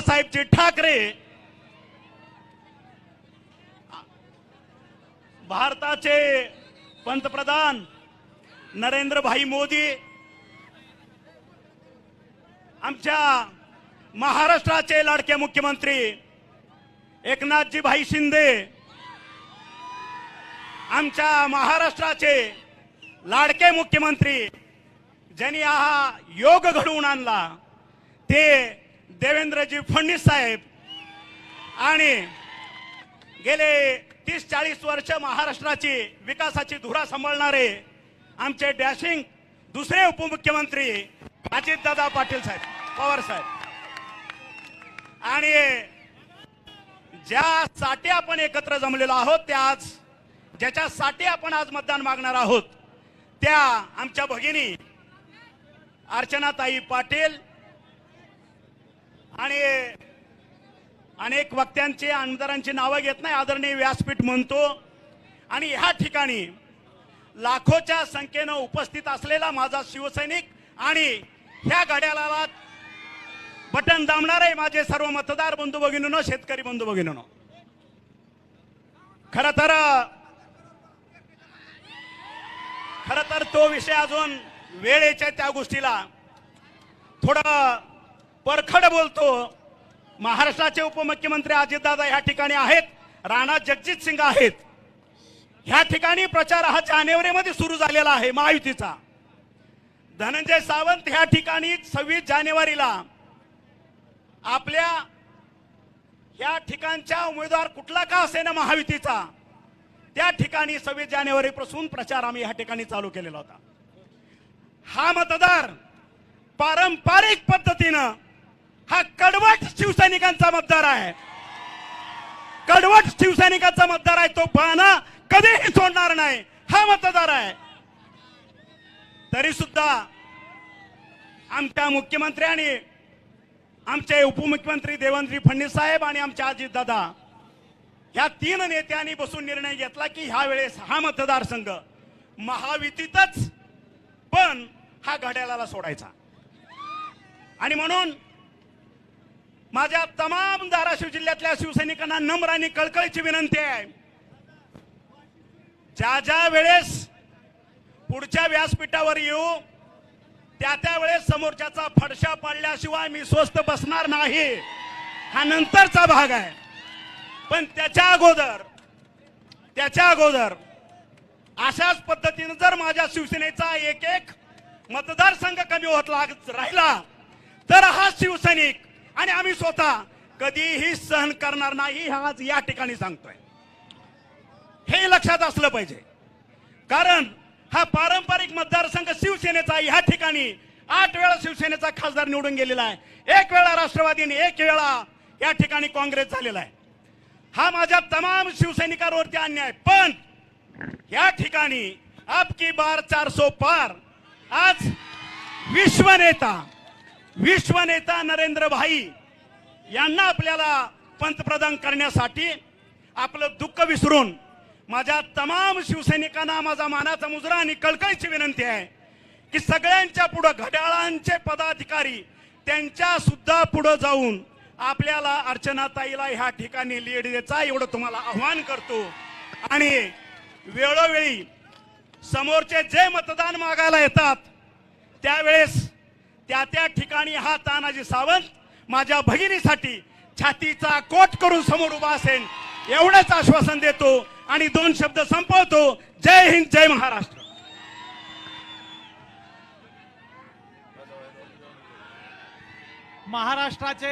बाळासाहेबजी ठाकरे भारताचे पंतप्रधान नरेंद्रभाई मोदी आमच्या महाराष्ट्राचे लाडके मुख्यमंत्री एकनाथजी भाई शिंदे आमच्या महाराष्ट्राचे लाडके मुख्यमंत्री ज्यांनी हा योग घडवून आणला ते देवेंद्रजी फडणवीस साहेब आणि गेले तीस चाळीस वर्ष महाराष्ट्राची विकासाची धुरा सांभाळणारे आमचे डॅशिंग दुसरे उपमुख्यमंत्री अजितदादा पाटील साहेब पवार साहेब. आणि ज्यासाठी आपण एकत्र जमलेलो आहोत त्या आज ज्याच्यासाठी आपण आज मतदान मागणार आहोत त्या आमच्या भगिनी अर्चनाताई पाटील आणि अनेक वक्त्यांची आमदारांची नावं घेत नाही आदरणीय व्यासपीठ म्हणतो. आणि ह्या ठिकाणी लाखोच्या संख्येनं उपस्थित असलेला माझा शिवसैनिक आणि ह्या घड्याला बटन दामणारे माझे सर्व मतदार बंधू भगिनीनो शेतकरी बंधू भगिनीनो. खर तर खर तर तो विषय अजून वेळ त्या गोष्टीला थोडं परखड बोलतो. महाराष्ट्राचे उपमुख्यमंत्री अजितदादा ह्या ठिकाणी आहेत. राणा जगजित सिंग आहेत. ह्या ठिकाणी प्रचार हा जानेवारीमध्ये सुरू झालेला आहे महायुतीचा. धनंजय सावंत ह्या ठिकाणी सव्वीस जानेवारीला आपल्या ह्या ठिकाणच्या उमेदवार कुठला का असेना महायुतीचा त्या ठिकाणी सव्वीस जानेवारीपासून प्रचार आम्ही ह्या ठिकाणी चालू केलेला होता. हा मतदार पारंपरिक पद्धतीनं हा कडवट शिवसैनिकांचा मतदार आहे. कडवट शिवसैनिकांचा मतदार आहे तो बाणा कधीही सोडणार नाही. हा मतदार आहे. तरी सुद्धा आमच्या मुख्यमंत्र्यांनी आमचे उपमुख्यमंत्री देवेंद्र फडणवीस साहेब आणि आमचे अजित दादा या तीन नेत्यांनी बसून निर्णय घेतला की ह्या वेळेस हा मतदारसंघ महायुतीतच पण हा घड्याळाला सोडायचा. आणि म्हणून माझ्या तमाम धाराशिव जिल्ह्यातल्या शिवसैनिकांना नम्र आणि कळकळीची विनंती आहे. ज्या ज्या वेळेस पुढच्या व्यासपीठावर येऊ त्या त्या वेळेस समोरच्याचा फडशा पाडल्याशिवाय मी स्वस्त बसणार नाही. हा नंतरचा भाग आहे. पण त्याच्या अगोदर त्याच्या अगोदर अशाच पद्धतीनं जर माझ्या शिवसेनेचा एक एक मतदारसंघ कमी होत लाग- राहिला तर हा शिवसैनिक आणि आम्ही स्वतः कधीही सहन करणार नाही हे आज या ठिकाणी सांगतोय. हे लक्षात असलं पाहिजे. कारण हा पारंपरिक मतदारसंघ शिवसेनेचा ह्या ठिकाणी आठ वेळा शिवसेनेचा खासदार निवडून गेलेला आहे. एक वेळा राष्ट्रवादीने एक वेळा या ठिकाणी काँग्रेस झालेला आहे. हा माझ्या तमाम शिवसैनिकांवरती अन्याय. पण या ठिकाणी आपकी बार चारसो पार. आज विश्वनेता विश्वनेता नरेंद्र भाई यांना आपल्याला पंतप्रधान करण्यासाठी आपलं दुःख विसरून माझ्या तमाम शिवसैनिकांना माझा मानाचा मुजरा आणि कळकळीची विनंती आहे की सगळ्यांच्या पुढं घड्याळांचे पदाधिकारी त्यांच्या सुद्धा पुढं जाऊन आपल्याला अर्चनाताईला ह्या ठिकाणी लीड द्यायचा एवढं तुम्हाला आव्हान करतो. आणि वेळोवेळी समोरचे जे मतदान मागायला येतात त्यावेळेस त्या त्या ठिकाणी हा तानाजी सावंत माझ्या भगिनीसाठी छातीचा कोट करून समोर उभा असेल. एवढंच आश्वासन देतो आणि दोन शब्द संपवतो. जय हिंद जय महाराष्ट्र. महाराष्ट्राचे